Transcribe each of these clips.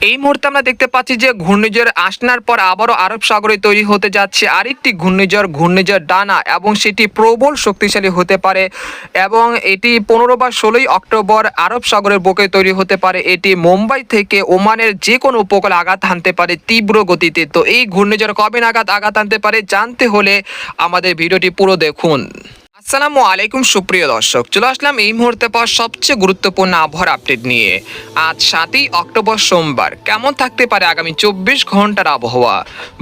এই মুহূর্তে আমরা দেখতে পাচ্ছি যে ঘূর্ণিঝড় আসনার পর আবারও আরব সাগরে তৈরি হতে যাচ্ছে আরেকটি ঘূর্ণিঝড় ঘূর্ণিঝড় ডানা এবং সেটি প্রবল শক্তিশালী হতে পারে এবং এটি পনেরো বা ষোলোই অক্টোবর আরব সাগরের বুকে তৈরি হতে পারে। এটি মুম্বাই থেকে ওমানের যে কোনো উপকূলে আঘাত হানতে পারে তীব্র গতিতে। তো এই ঘূর্ণিঝড় কবে নাগাদ আঘাত হানতে পারে জানতে হলে আমাদের ভিডিওটি পুরো দেখুন। আসসালামু আলাইকুম, সুপ্রিয় দর্শক। চলে আসলাম এই মুহূর্তে পর সবচেয়ে গুরুত্বপূর্ণ আবহাওয়ার আপডেট নিয়ে। আজ সাতই অক্টোবর সোমবার। কেমন থাকতে পারে আগামী চব্বিশ ঘণ্টার আবহাওয়া?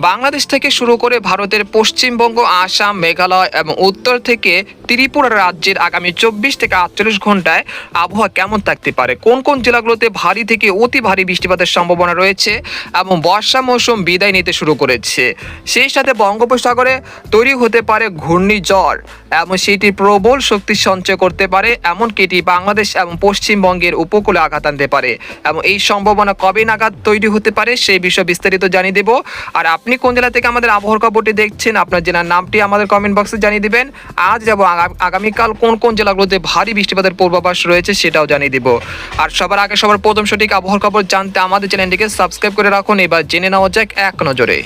বাংলাদেশ থেকে শুরু করে ভারতের পশ্চিমবঙ্গ, আসাম, মেঘালয় এবং উত্তর থেকে ত্রিপুরা রাজ্যের আগামী চব্বিশ থেকে আটচল্লিশ ঘন্টায় আবহাওয়া কেমন থাকতে পারে? কোন কোন জেলাগুলোতে ভারী থেকে অতি ভারী বৃষ্টিপাতের সম্ভাবনা রয়েছে এবং বর্ষা মৌসুম বিদায় নিতে শুরু করেছে? সেই সাথে বঙ্গোপসাগরে তৈরি হতে পারে ঘূর্ণিঝড় এবং সেটি প্রবল শক্তি সঞ্চয় করতে পারে, এমনকি এটি বাংলাদেশ এবং পশ্চিমবঙ্গের উপকূলে আঘাত আনতে পারে। এবং এই সম্ভাবনা কবে নাগাদ তৈরি হতে পারে, সেই বিষয়ে বিস্তারিত জানিয়ে দেব। আর আপনি কোন জেলা থেকে আমাদের আবহাওয়ার খবরটি দেখছেন, আপনার জেলার নামটি আমাদের কমেন্ট বক্সে জানিয়ে দেবেন। আজ যাব আগামীকাল কোন কোন জেলাগুলোতে ভারী বৃষ্টিপাতের পূর্বাভাস রয়েছে, সেটাও জানিয়ে দিব। আর সবার আগে সবার প্রথম সঠিক আবহাওয়ার খবর জানতে আমাদের চ্যানেলটিকে সাবস্ক্রাইব করে রাখুন। এবার জেনে নেওয়া যাক এক নজরে।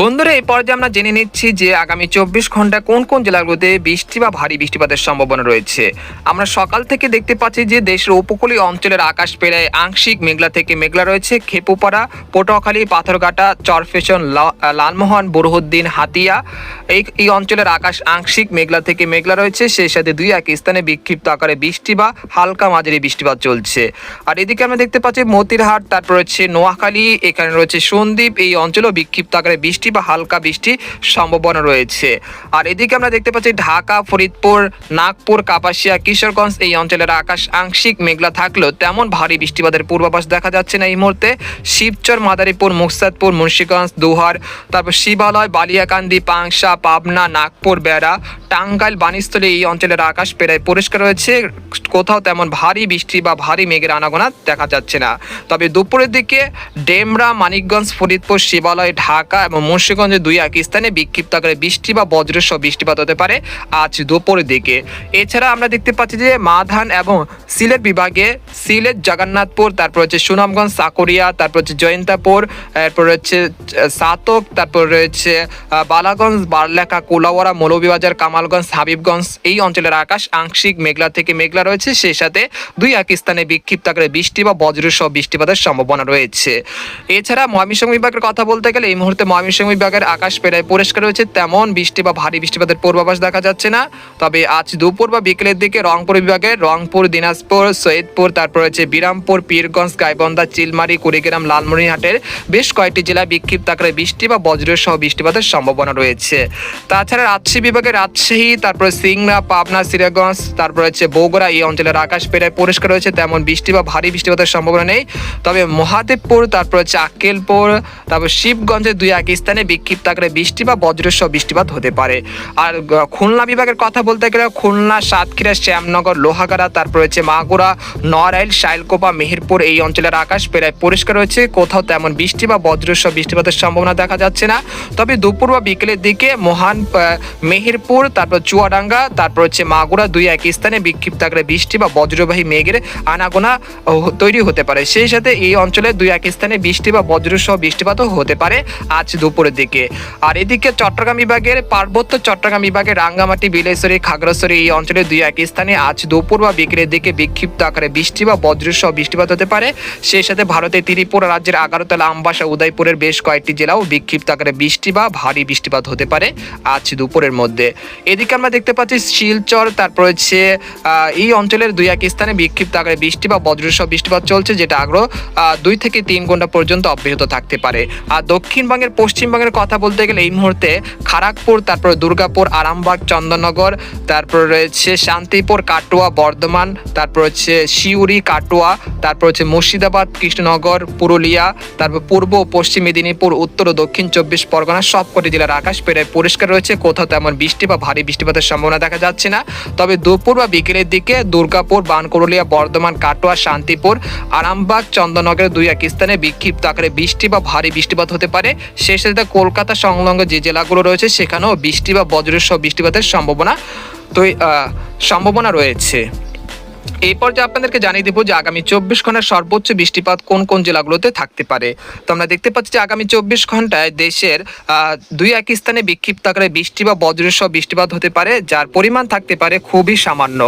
বন্ধুরা এই পর্যায়ে আমরা জেনে নিচ্ছি যে আগামী চব্বিশ ঘণ্টা কোন কোন জেলাগুলোতে বৃষ্টি বা ভারী বৃষ্টিপাতের সম্ভাবনা রয়েছে। আমরা সকাল থেকে দেখতে পাচ্ছি যে দেশের উপকূলীয় অঞ্চলের আকাশ প্রায় আংশিক মেঘলা থেকে মেঘলা রয়েছে। খেপুপাড়া, পটুয়াখালী, পাথরঘাটা, চরফেশন লালমোহন, বুরহুদ্দিন, হাতিয়া, এই এই অঞ্চলের আকাশ আংশিক মেঘলা থেকে মেঘলা রয়েছে। সেই সাথে দুই এক স্থানে বিক্ষিপ্ত আকারে বৃষ্টি বা হালকা মাঝারি বৃষ্টিপাত চলছে। আর এদিকে আমরা দেখতে পাচ্ছি মতিরহাট, তারপর রয়েছে নোয়াখালী, এখানে রয়েছে সন্দ্বীপ, এই অঞ্চলেও বিক্ষিপ্ত আকারে বৃষ্টি বা হালকা বৃষ্টি সম্ভাবনা রয়েছে। আর এদিকে আমরা দেখতে পাচ্ছি ঢাকা, ফরিদপুর, নাগপুর, কাপাসিয়া, কিশোরগঞ্জ এই অঞ্চলের আকাশ আংশিক মেঘলা থাকলেও তেমন ভারী বৃষ্টিপাতের পূর্বাভাস দেখা যাচ্ছে না এই মুহূর্তে। শিবচর, মাদারীপুর, মুকসাদপুর, মুন্সীগঞ্জ, দুহার, তারপর শিবালয়, বালিয়াকান্দি, পাংশা, পাবনা, নাগপুর, বেড়া, টাঙ্গাইল বানিস্থলী এই অঞ্চলের আকাশ প্রায় পরিষ্কার রয়েছে। কোথাও তেমন ভারী বৃষ্টি বা ভারী মেঘের আনাগোনা দেখা যাচ্ছে না। তবে দুপুরের দিকে ডেমরা, মানিকগঞ্জ, ফরিদপুর, শিবালয়, ঢাকা এবং মুন্সিগঞ্জে দুই এক স্থানে বিক্ষিপ্ত আকারে বৃষ্টি বা বজ্রসহ বৃষ্টিপাত হতে পারে আজ দুপুরের দিকে। এছাড়া আমরা দেখতে পাচ্ছি যে মাধান এবং সিলেট বিভাগে সিলেট, জগন্নাথপুর, তারপর হচ্ছে সুনামগঞ্জ সাকরিয়া তারপর হচ্ছে জয়ন্তাপুর, এরপর হচ্ছে সাতক, তারপর রয়েছে বালাগঞ্জ, বারলেখা, কোলাওয়ারা, মৌলভীবাজার, কামালগঞ্জ, হাবিবগঞ্জ এই অঞ্চলের আকাশ আংশিক মেঘলা থেকে মেঘলা রয়েছে। সেই সাথে দুই এক স্থানে বিক্ষিপ্ত আকারে বৃষ্টি বা বজ্রসহ বৃষ্টিপাতের সম্ভাবনা রয়েছে। এছাড়া ময়মনসিংহ বিভাগের কথা বলতে গেলে এই মুহূর্তে ময়মনসিংহ বিভাগের আকাশ প্রায় পরিষ্কার রয়েছে, তেমন বৃষ্টি বা ভারী বৃষ্টিপাতের পূর্বাভাস দেখা যাচ্ছে না। তবে আজ দুপুর বা বিকেলের দিকে রংপুর বিভাগের রংপুর, দিনাজপুর, সৈয়দপুর, তারপর রয়েছে বিরামপুর, পীরগঞ্জ, গাইবন্ধা, চিলমারি, কুড়িগ্রাম, লালমনিরহাটের বেশ কয়েকটি জেলায় বিক্ষিপ্ত আকারে বৃষ্টি বা বজ্রসহ বৃষ্টিপাতের সম্ভাবনা রয়েছে। তাছাড়া রাজশাহী বিভাগের রাজশাহী, তারপরে সিংড়া, পাবনা সিরাগঞ্জ তারপর হচ্ছে বগুড়া, এই অঞ্চলের আকাশ পেরায় পরিষ্কার রয়েছে, তেমন বৃষ্টি বা ভারী বৃষ্টিপাতের সম্ভাবনা নেই। তবে মহাদেবপুর, তারপর হচ্ছে আক্কেলপুর, তারপর শিবগঞ্জের দুই এক স্থানে বিক্ষিপ্ত আকারে বৃষ্টি বা বজ্রসহ বৃষ্টিপাত হতে পারে। আর খুলনা বিভাগের কথা বলতে গেলে খুলনা, সাতক্ষীরা, শ্যামনগর, লোহাগাড়া, তারপর হচ্ছে মাগুরা, নড়াইল, শাইলকোপা, মেহেরপুর এই অঞ্চলের আকাশ প্রায় পরিষ্কার রয়েছে। কোথাও তেমন বৃষ্টি বা বজ্রসহ বৃষ্টিপাতের সম্ভাবনা দেখা যাচ্ছে না। তবে দুপুর বা বিকেলের দিকে মহান মেহেরপুর, তারপর চুয়াডাঙ্গা, তারপর হচ্ছে মাগুরা দুই এক স্থানে বিক্ষিপ্ত আকারে বৃষ্টি বা বজ্রবাহী মেঘের আনাগোনা তৈরি হতে পারে। সেই সাথে এই অঞ্চলে দুই এক স্থানে বৃষ্টি বা বজ্রসহ বৃষ্টিপাতও হতে পারে। আজ দুপুরের দিকে। আর এদিকে চট্টগ্রাম বিভাগের পার্বত্য চট্টগ্রাম বিভাগের রাঙ্গামাটি, বিলেশ্বরী, খাগড়াছড়ি এই অঞ্চলে দুই এক স্থানে আজ দুপুর বা বিকেলের দিকে বিক্ষিপ্ত আকারে বৃষ্টি বা বজ্রসহ বৃষ্টিপাত হতে পারে। সেই সাথে ভারতের ত্রিপুরা রাজ্যের আগারতলা, আমবাসা, উদয়পুরের বেশ কয়েকটি জেলাও বিক্ষিপ্ত আকারে বৃষ্টি বা ভারী বৃষ্টিপাত হতে পারে আজ দুপুরের মধ্যে। এদিকে আমরা দেখতে পাচ্ছি শিলচর, তারপর হচ্ছে এই অঞ্চলের দুই এক স্থানে বিক্ষিপ্ত আকারে বৃষ্টি বা বজ্রসহ বৃষ্টিপাত চলছে, যেটা আগ্রহ দুই থেকে তিন ঘণ্টা পর্যন্ত অব্যাহত থাকতে পারে। আর দক্ষিণবঙ্গের পশ্চিমবঙ্গের কথা বলতে গেলে এই মুহূর্তে খড়গপুর তারপর দুর্গাপুর, আরামবাগ, চন্দননগর, তারপর রয়েছে শান্তিপুর, কাটোয়া, বর্ধমান, তারপর হচ্ছে শিউরি কাটোয়া, তারপর হচ্ছে মুর্শিদাবাদ, কৃষ্ণনগর, পুরুলিয়া, তারপর পূর্ব, পশ্চিম মেদিনীপুর, উত্তর ও দক্ষিণ চব্বিশ পরগনা, সবকটি জেলার আকাশ প্রায় পরিষ্কার রয়েছে। কোথাও তেমন বৃষ্টি বা ভারী বৃষ্টিপাতের সম্ভাবনা দেখা যাচ্ছে না। তবে দুপুর বা বিকেলের দিকে দুর্গাপুর বানকুরুলিয়া বর্ধমান, কাটোয়া, শান্তিপুর, আরামবাগ, চন্দননগরের দুই এক স্থানে বিক্ষিপ্ত আকারে বৃষ্টি বা ভারী বৃষ্টিপাত হতে পারে। সেই সাথে কলকাতা সংলগ্ন যে জেলাগুলো রয়েছে, সেখানেও বৃষ্টি বা বজ্রসহ বৃষ্টিপাতের সম্ভাবনা, তো সম্ভাবনা রয়েছে। এই পর্যায়ে আপনাদেরকে জানিয়ে দেবো যে আগামী চব্বিশ ঘণ্টার সর্বোচ্চ বৃষ্টিপাত কোন কোন জেলাগুলোতে থাকতে পারে। তো আমরা দেখতে পাচ্ছি যে আগামী চব্বিশ ঘন্টায় দেশের দুই এক স্থানে বিক্ষিপ্ত আকারে বৃষ্টি বা বজ্রসহ বৃষ্টিপাত হতে পারে, যার পরিমাণ থাকতে পারে খুবই সামান্য।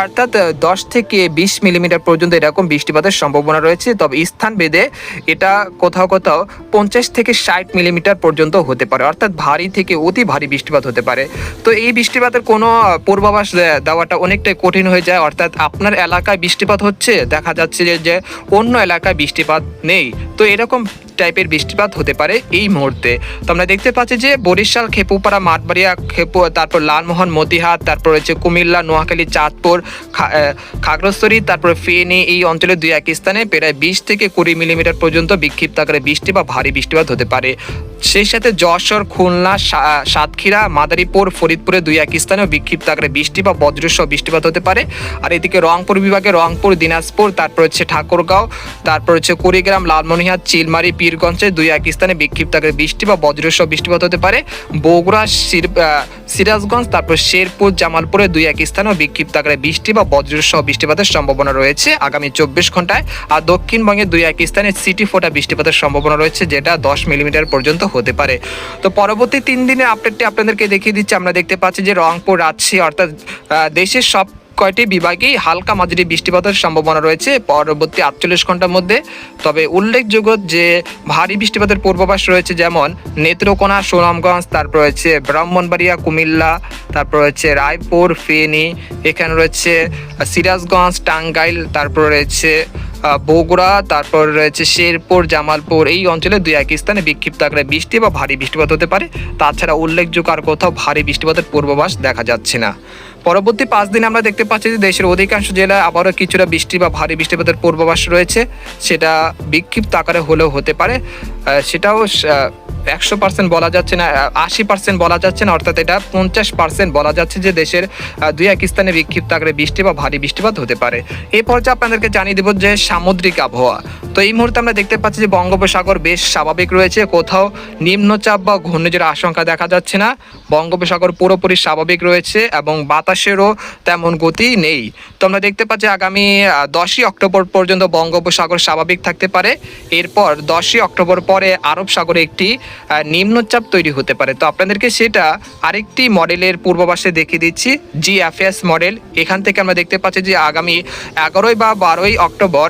অর্থাৎ দশ থেকে বিশ মিলিমিটার পর্যন্ত এরকম বৃষ্টিপাতের সম্ভাবনা রয়েছে। তবে স্থান ভেদে এটা কোথাও কোথাও পঞ্চাশ থেকে ষাট মিলিমিটার পর্যন্ত হতে পারে। অর্থাৎ ভারী থেকে অতি ভারী বৃষ্টিপাত হতে পারে। তো এই বৃষ্টিপাতের কোনো পূর্বাভাস দেওয়াটা অনেকটাই কঠিন হয়ে যায়। অর্থাৎ আপনার এলাকায় বৃষ্টিপাত হচ্ছে দেখা যাচ্ছে যে অন্য এলাকায় বৃষ্টিপাত নেই। তো এরকম টাইপের বৃষ্টিপাত হতে পারে এই মুহূর্তে। তো আমরা দেখতে পাচ্ছি যে বরিশাল খেপুপাড়া মাঠবাড়িয়া খেপু তারপর লালমোহন মতিহাট তারপর হচ্ছে কুমিল্লা নোয়াখালী চাঁদপুর খা- আহ, খাগড়াছড়ি তারপর ফেনী এই অঞ্চলের দুই এক স্থানে প্রায় বিশ থেকে কুড়ি মিলিমিটার পর্যন্ত বিক্ষিপ্ত আকারে বৃষ্টি বা ভারী বৃষ্টিপাত হতে পারে। সেই সাথে যশোর খুলনা সাতক্ষীরা মাদারীপুর ফরিদপুরে দুই এক স্থানেও বিক্ষিপ্ত আকারে বৃষ্টি বা বজ্রসহ বৃষ্টিপাত হতে পারে। আর এদিকে রংপুর বিভাগে রংপুর, দিনাজপুর, তারপর হচ্ছে ঠাকুরগাঁও, তারপর হচ্ছে কুড়িগ্রাম, লালমনিহাট, চিলমারি, পীরগঞ্জে দুই এক স্থানে বিক্ষিপ্ত বৃষ্টি বা বজ্রসহ বৃষ্টিপাত হতে পারে। বগুড়া, সির- সিরাজগঞ্জ, তারপর শেরপুর, জামালপুরে দুই এক স্থানেও বিক্ষিপ্ত আকারে বৃষ্টি বা বজ্রসহ বৃষ্টিপাতের সম্ভাবনা রয়েছে আগামী চব্বিশ ঘন্টায় আর দক্ষিণবঙ্গে দুই এক স্থানে সিটি ফোটা বৃষ্টিপাতের সম্ভাবনা রয়েছে, যেটা দশ মিলিমিটার পর্যন্ত হতে পারে। তো পরবর্তী তিন দিনের আপডেটটি আপনাদেরকে দেখিয়ে দিচ্ছি। আমরা দেখতে পাচ্ছি যে রংপুর, রাজশাহী, অর্থাৎ দেশের সব কয়টি বিভাগেই হালকা মাঝারি বৃষ্টিপাতের সম্ভাবনা রয়েছে? পরবর্তী আটচল্লিশ ঘণ্টার মধ্যে। তবে উল্লেখযোগ্য যে ভারী বৃষ্টিপাতের পূর্বাভাস রয়েছে যেমন নেত্রকোনা, সুনামগঞ্জ, তারপর রয়েছে ব্রাহ্মণবাড়িয়া, কুমিল্লা, তারপর রয়েছে রায়পুর, ফেনী, এখানে রয়েছে সিরাজগঞ্জ, টাঙ্গাইল, তারপর রয়েছে বগুড়া, তারপর রয়েছে শেরপুর, জামালপুর। এই অঞ্চলে দুই এক স্থানে বিক্ষিপ্ত আকারে বৃষ্টি বা ভারী বৃষ্টিপাত হতে পারে। তাছাড়া উল্লেখযোগ্য আর কোথাও ভারী বৃষ্টিপাতের পূর্বাভাস দেখা যাচ্ছে না। পরবর্তী পাঁচ দিন আমরা দেখতে পাচ্ছি যে দেশের অধিকাংশ জেলায় আবারও কিছুটা বৃষ্টি বা ভারী বৃষ্টিপাতের পূর্বাভাস রয়েছে। সেটা বিক্ষিপ্ত আকারে হলেও হতে পারে। সেটাও একশো পার্সেন্ট বলা যাচ্ছে না আশি পার্সেন্ট বলা যাচ্ছে না, অর্থাৎ এটা পঞ্চাশ পার্সেন্ট বলা যাচ্ছে যে দেশের দুই এক স্থানে বিক্ষিপ্ত আকারে বৃষ্টি বা ভারী বৃষ্টিপাত হতে পারে। এই পর্যায়ে আপনাদেরকে জানিয়ে দেবো যে সামুদ্রিক আবহাওয়া। তো এই মুহূর্তে আমরা দেখতে পাচ্ছি যে বঙ্গোপসাগর বেশ স্বাভাবিক রয়েছে। কোথাও নিম্নচাপ বা ঘূর্ণিঝড়ের আশঙ্কা দেখা যাচ্ছে না। বঙ্গোপসাগর পুরোপুরি স্বাভাবিক রয়েছে এবং বাতাসেরও তেমন গতি নেই। তো আমরা দেখতে পাচ্ছি আগামী দশই অক্টোবর পর্যন্ত বঙ্গোপসাগর স্বাভাবিক থাকতে পারে। এরপর দশই অক্টোবর পরে আরব সাগরে একটি নিম্নচাপ তৈরি হতে পারে। তো আপনাদেরকে সেটা আরেকটি মডেলের পূর্বাভাসে দেখিয়ে দিচ্ছি জিএফএস মডেল। এখান থেকে আমরা দেখতে পাচ্ছি যে আগামী এগারোই বা বারোই অক্টোবর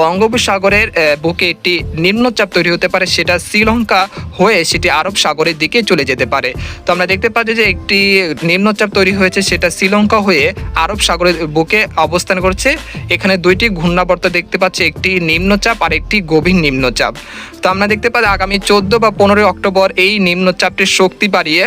বঙ্গোপসাগরের বুকে একটি নিম্নচাপ তৈরি হতে পারে। সেটা শ্রীলঙ্কা হয়ে সেটি আরব সাগরের দিকে চলে যেতে পারে। তো আমরা দেখতে পাচ্ছি যে একটি নিম্নচাপ তৈরি হয়েছে, সেটা শ্রীলঙ্কা হয়ে আরব সাগরের বুকে অবস্থান করছে। এখানে দুইটি ঘূর্ণাবর্ত দেখতে পাচ্ছি, একটি নিম্নচাপ আর একটি গভীর নিম্নচাপ। তো আমরা দেখতে পাচ্ছি আগামী চোদ্দ বা পনেরোই অক্টোবর এই নিম্নচাপটির শক্তি বাড়িয়ে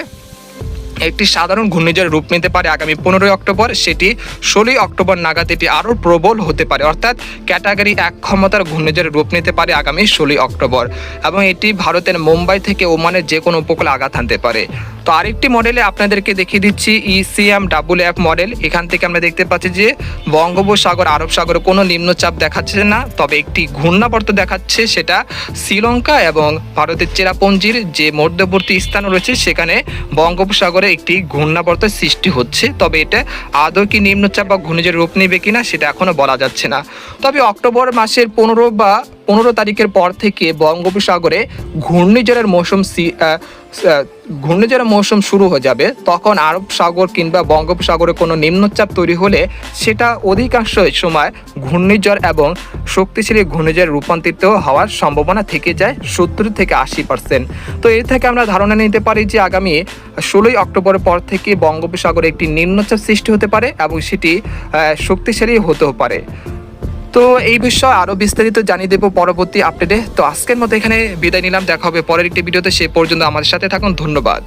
একটি সাধারণ ঘূর্ণিঝড়ের রূপ নিতে পারে। আগামী পনেরোই অক্টোবর সেটি ষোলোই অক্টোবর নাগাদ এটি আরও প্রবল হতে পারে। অর্থাৎ ক্যাটাগরি এক ক্ষমতার ঘূর্ণিঝড়ের রূপ নিতে পারে আগামী ষোলোই অক্টোবর। এবং এটি ভারতের মুম্বাই থেকে ওমানের যে কোনো উপকূলে আঘাত হানতে পারে। তো আরেকটি মডেলে আপনাদেরকে দেখিয়ে দিচ্ছি ইসিএম ডাবল এফ মডেল এখান থেকে আমরা দেখতে পাচ্ছি যে বঙ্গোপসাগর আরব সাগরে কোনো নিম্নচাপ দেখাচ্ছে না, তবে একটি ঘূর্ণাবর্ত দেখাচ্ছে সেটা শ্রীলঙ্কা এবং ভারতের চেরাপুঞ্জির যে মধ্যবর্তী স্থান রয়েছে সেখানে বঙ্গোপসাগরে একটি ঘূর্ণাবর্ত সৃষ্টি হচ্ছে। তবে এটা আদৌ কি নিম্নচাপ বা ঘূর্ণিঝড় রূপ নেবে কিনা সেটা এখনও বলা যাচ্ছে না। তবে অক্টোবর মাসের পনেরো বা পনেরো তারিখের পর থেকে বঙ্গোপসাগরে ঘূর্ণিঝড়ের মৌসুম ঘূর্ণিঝড়ের মৌসুম শুরু হয়ে যাবে, তখন আরব সাগর কিংবা বঙ্গোপসাগরে কোনো নিম্নচাপ তৈরি হলে সেটা অধিকাংশ সময় ঘূর্ণিঝড় এবং শক্তিশালী ঘূর্ণিঝড় রূপান্তরিত হওয়ার সম্ভাবনা থেকে যায় সত্তর থেকে আশি পার্সেন্ট তো এর থেকে আমরা ধারণা নিতে পারি যে আগামী ষোলোই অক্টোবরের পর থেকে বঙ্গোপসাগরে একটি নিম্নচাপ সৃষ্টি হতে পারে এবং সেটি শক্তিশালী হতেও পারে। তো এই বিষয়ে আরও বিস্তারিত জানিয়ে দেবো পরবর্তী আপডেটে তো আজকের মতো এখানে বিদায় নিলাম। দেখা হবে পরের একটি ভিডিওতে। সে পর্যন্ত আমাদের সাথে থাকুন। ধন্যবাদ।